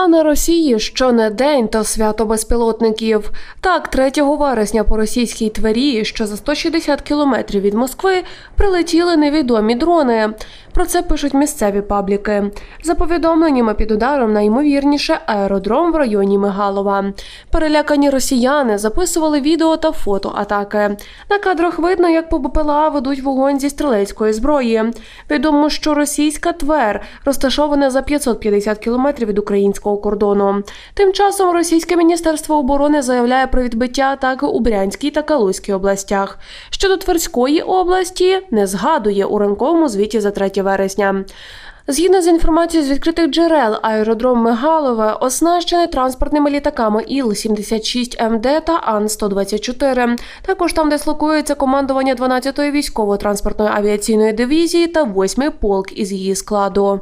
А на Росії що не день, то свято безпілотників. Так, 3 вересня по російській Твері, що за 160 кілометрів від Москви, прилетіли невідомі дрони. Про це пишуть місцеві пабліки. За повідомленнями під ударом найімовірніше аеродром в районі Мигалова. Перелякані росіяни записували відео та фото атаки. На кадрах видно, як по БПЛА ведуть вогонь зі стрілецької зброї. Відомо, що російська Твер розташована за 550 кілометрів від українського кордону. Тим часом російське міністерство оборони заявляє про відбиття атаки у Брянській та Калузькій областях. Щодо Тверської області не згадує у ранковому звіті за 3 вересня. Згідно з інформацією з відкритих джерел, аеродром Мигалове оснащений транспортними літаками Іл-76МД та Ан-124. Також там дислокується командування 12-ї військово-транспортної авіаційної дивізії та 8-й полк із її складу.